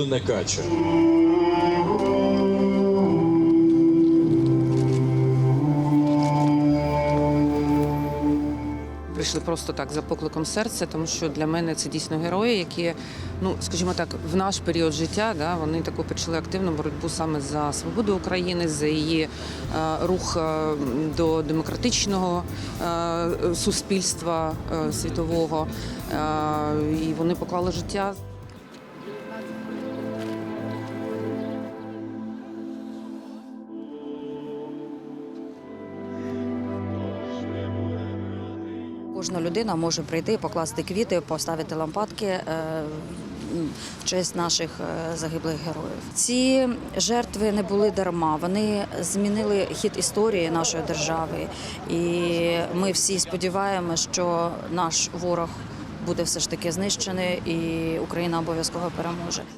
плине кача. Прийшли просто так за покликом серця, тому що для мене це дійсно герої, які, ну скажімо так, в наш період життя да, вони таку почали активну боротьбу саме за свободу України, за її е, рух е, до демократичного е, суспільства е, світового. Е, і вони поклали життя. Кожна людина може прийти, покласти квіти, поставити лампадки е, в честь наших е, загиблих героїв. Ці жертви не були дарма. Вони змінили хід історії нашої держави, і ми всі сподіваємося, що наш ворог буде все ж таки знищений, і Україна обов'язково переможе.